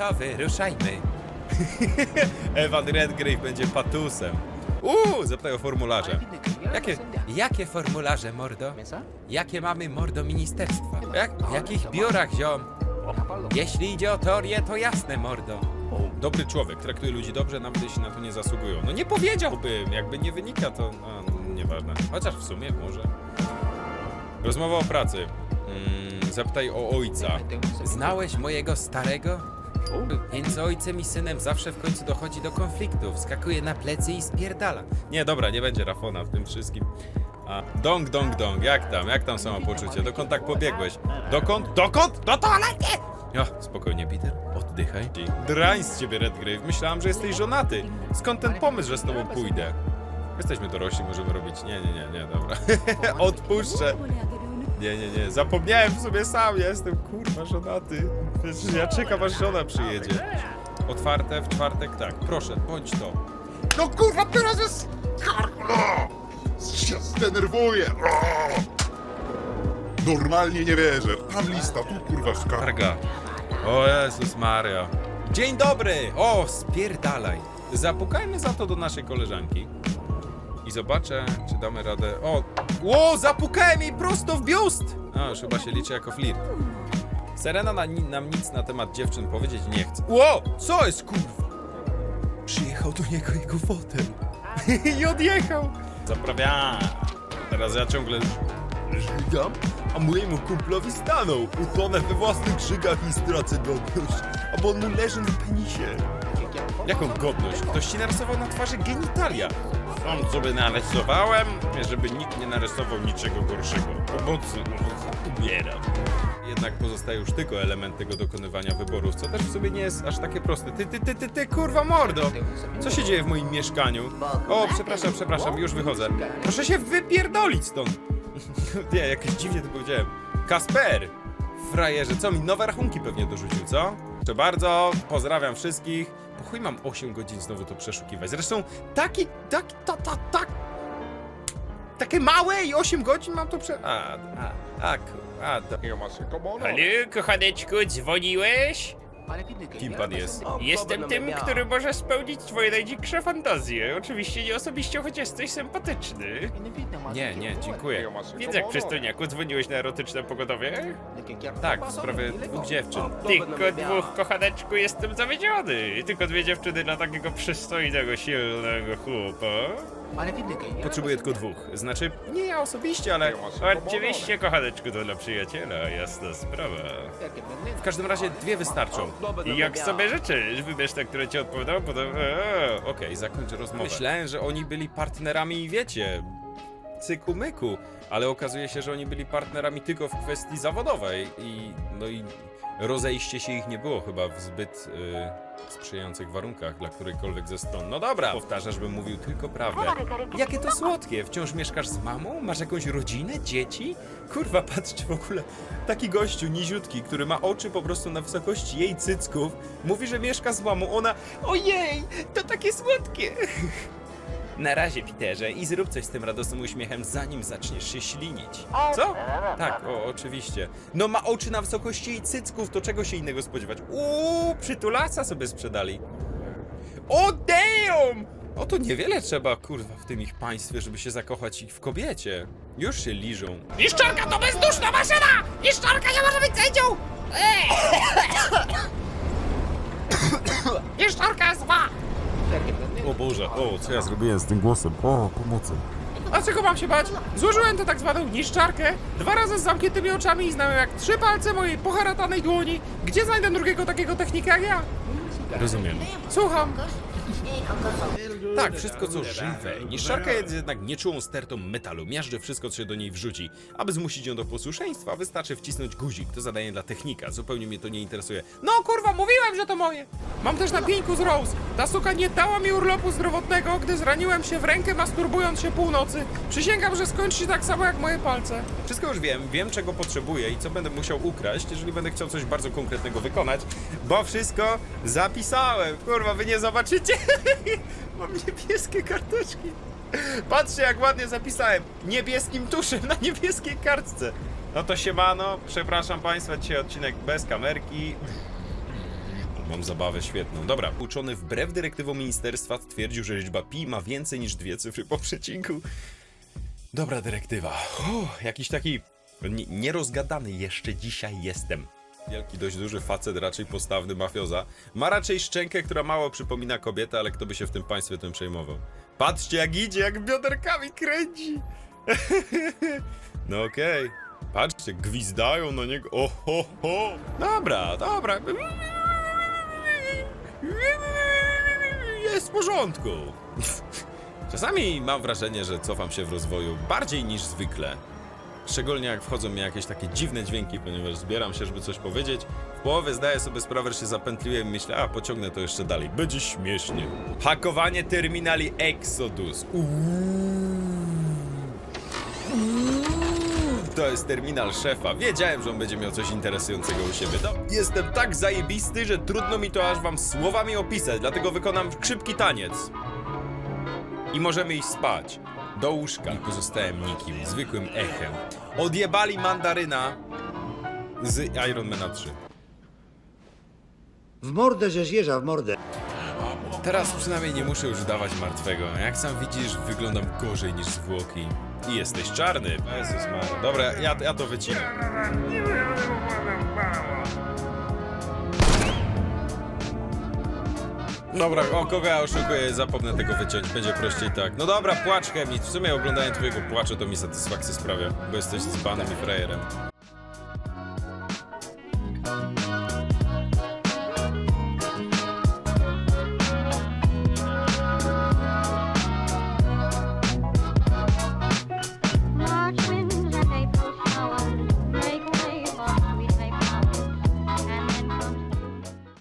Gotowy, ruszajmy. Evan Redgrave będzie patusem. Uuu, zapytaj o formularze. Jakie, jakie formularze, mordo? Jakie mamy, mordo, ministerstwa? Jak, w jakich biurach, ziom? Jeśli idzie o teorię, to jasne, mordo. Dobry człowiek, traktuje ludzi dobrze, nawet jeśli na to nie zasługują. No nie powiedziałbym, jakby nie wynika, to no, nieważne. Chociaż w sumie może. Rozmowa o pracy. Mm, zapytaj o ojca. Znałeś mojego starego? Między ojcem i synem zawsze w końcu dochodzi do konfliktu. Wskakuje na plecy i spierdala. Nie, dobra, nie będzie Rafona w tym wszystkim. A, dong, dong, dong, jak tam? Jak tam samopoczucie? Dokąd tak pobiegłeś? Dokąd? Dokąd? Do toalety! O, spokojnie, Peter, oddychaj. Drań z ciebie, Redgrave. Myślałam, że jesteś żonaty. Skąd ten pomysł, że z tobą pójdę? Jesteśmy dorośli, możemy robić... Nie, nie, nie, nie, dobra. Odpuszczę. Nie, nie, nie. Zapomniałem w sobie sam. Ja jestem kurwa żonaty. Przecież ja czekam aż żona przyjedzie. Otwarte w czwartek, tak. Proszę, bądź to. No kurwa, teraz jest... O! się zdenerwuję. Normalnie nie wierzę. Tam lista, tu kurwa skarga. Targa. O Jezus Maria. Dzień dobry! O, spierdalaj. Zapukajmy za to do naszej koleżanki. I zobaczę, czy damy radę. O! Ło, zapukałem jej prosto w biust! A, już chyba się liczy jako flirt. Serena na, nam nic na temat dziewczyn powiedzieć nie chce. Ło! Co jest kurwa? Przyjechał do niego jego fotel. I odjechał. Zaprawia. Teraz ja ciągle żygam, a mojemu kumplowi stanął. Utonę we własnych żygach i stracę godność, bo on mu leży na penisie. Jaką godność? Ktoś ci narysował na twarzy genitalia. Sam sobie narysowałem, żeby nikt nie narysował niczego gorszego. Pomocy, umieram. Jednak pozostaje już tylko element tego dokonywania wyborów, co też w sobie nie jest aż takie proste. Ty, ty, ty, ty, ty, kurwa mordo! Co się dzieje w moim mieszkaniu? O, przepraszam, przepraszam, już wychodzę. Proszę się wypierdolić stąd! Nie, jakoś dziwnie to powiedziałem. Kasper! Frajerze, co mi nowe rachunki pewnie dorzucił, co? Proszę bardzo, pozdrawiam wszystkich. Po chuj mam 8 godzin znowu to przeszukiwać. Zresztą taki, taki, ta, ta, tak. Takie małe i 8 godzin mam to prze... A, a, a, ku- a, to... Nie ma się komono. Halo, kochaneczku, dzwoniłeś? Kim pan jest? Jestem tym, który może spełnić twoje najdzikszsze fantazje. Oczywiście nie osobiście, chociaż jesteś sympatyczny. Nie, nie, dziękuję. Więc jak przystojniaku dzwoniłeś na erotyczne pogodowie? Tak, w sprawie dwóch dziewczyn. Tylko dwóch, kochaneczku, jestem zawiedziony. Tylko dwie dziewczyny dla takiego przystojnego, silnego chłopa. Potrzebuję tylko dwóch. Znaczy, nie ja osobiście, ale... Oczywiście, kochaneczku, to dla przyjaciela, jasna sprawa. W każdym razie dwie wystarczą. I jak sobie życzysz, wybierz te, które ci odpowiadają, potem... Eee. Okej, zakończę rozmowę. Myślałem, że oni byli partnerami, wiecie, cyku myku, ale okazuje się, że oni byli partnerami tylko w kwestii zawodowej i no i rozejście się ich nie było chyba w zbyt y, sprzyjających warunkach dla którejkolwiek ze stron. No dobra, powtarzasz, bym mówił tylko prawdę. Jakie to słodkie, wciąż mieszkasz z mamą? Masz jakąś rodzinę, dzieci? Kurwa, patrzcie w ogóle, taki gościu niziutki, który ma oczy po prostu na wysokości jej cycków, mówi, że mieszka z mamą, ona ojej, to takie słodkie. Na razie, Peterze, i zrób coś z tym radosnym uśmiechem, zanim zaczniesz się ślinić. Co? Tak, o, oczywiście. No ma oczy na wysokości cycków, to czego się innego spodziewać? Uuu, przytulasa sobie sprzedali. O, damn! O, to niewiele trzeba, kurwa, w tym ich państwie, żeby się zakochać ich w kobiecie. Już się liżą. Niszczarka to bezduszna maszyna! Boże, o, co ja zrobiłem? Z tym głosem. O, pomocy. A czego mam się bać? Złożyłem tę tak zwaną niszczarkę dwa razy z zamkniętymi oczami i znałem jak trzy palce mojej poharatanej dłoni. Gdzie znajdę drugiego takiego technika jak ja? Rozumiem. Słucham. Tak, wszystko co żywe. Niszczarka jest jednak nieczułą stertą metalu. Miażdży wszystko, co się do niej wrzuci. Aby zmusić ją do posłuszeństwa, wystarczy wcisnąć guzik. To zadanie dla technika. Zupełnie mnie to nie interesuje. No kurwa, mówiłem, że to moje. Mam też na pieńku z Rose. Ta suka nie dała mi urlopu zdrowotnego, gdy zraniłem się w rękę masturbując się północy. Przysięgam, że skończy się tak samo jak moje palce. Wszystko już wiem, wiem czego potrzebuję i co będę musiał ukraść, jeżeli będę chciał coś bardzo konkretnego wykonać, bo wszystko zapisałem. Kurwa, wy nie zobaczycie. Mam niebieskie karteczki. Patrzcie, jak ładnie zapisałem. Niebieskim tuszem na niebieskiej kartce. No to siemano, przepraszam Państwa, dzisiaj odcinek bez kamerki. Mam zabawę świetną. Dobra, uczony wbrew dyrektywom ministerstwa stwierdził, że liczba pi ma więcej niż dwie cyfry po przecinku. Dobra dyrektywa. Uff, jakiś taki nie- nierozgadany jeszcze dzisiaj jestem. Wielki, dość duży facet, raczej postawny mafioza. Ma raczej szczękę, która mało przypomina kobietę, ale kto by się w tym państwie tym przejmował? Patrzcie jak idzie, jak bioderkami kręci. No okej. Patrzcie, gwizdają na niego. Oho, ho. Dobra, dobra. Jest w porządku. Czasami mam wrażenie, że cofam się w rozwoju bardziej niż zwykle. Szczególnie jak wchodzą mi jakieś takie dziwne dźwięki, ponieważ zbieram się, żeby coś powiedzieć. W połowie zdaję sobie sprawę, że się zapętliłem i myślę, a pociągnę to jeszcze dalej. Będzie śmiesznie. Hakowanie terminali Exodus. To jest terminal szefa. Wiedziałem, że on będzie miał coś interesującego u siebie. No, jestem tak zajebisty, że trudno mi to aż wam słowami opisać, dlatego wykonam szybki taniec. I możemy iść spać. Do łóżka. I pozostałem nikim, zwykłym echem. Odjebali mandaryna z Ironmana 3. W mordę, że jeża w mordę. Teraz przynajmniej nie muszę już dawać martwego. Jak sam widzisz, wyglądam gorzej niż zwłoki. I jesteś czarny. Jezus Maria. Dobra, ja, ja to wycinam. Dobra, o kogo ja oszukuję, zapomnę tego wyciąć, będzie prościej tak. No dobra, płacz chemicz, w sumie oglądanie twojego płaczu to mi satysfakcję sprawia, bo jesteś dzbanem i frajerem.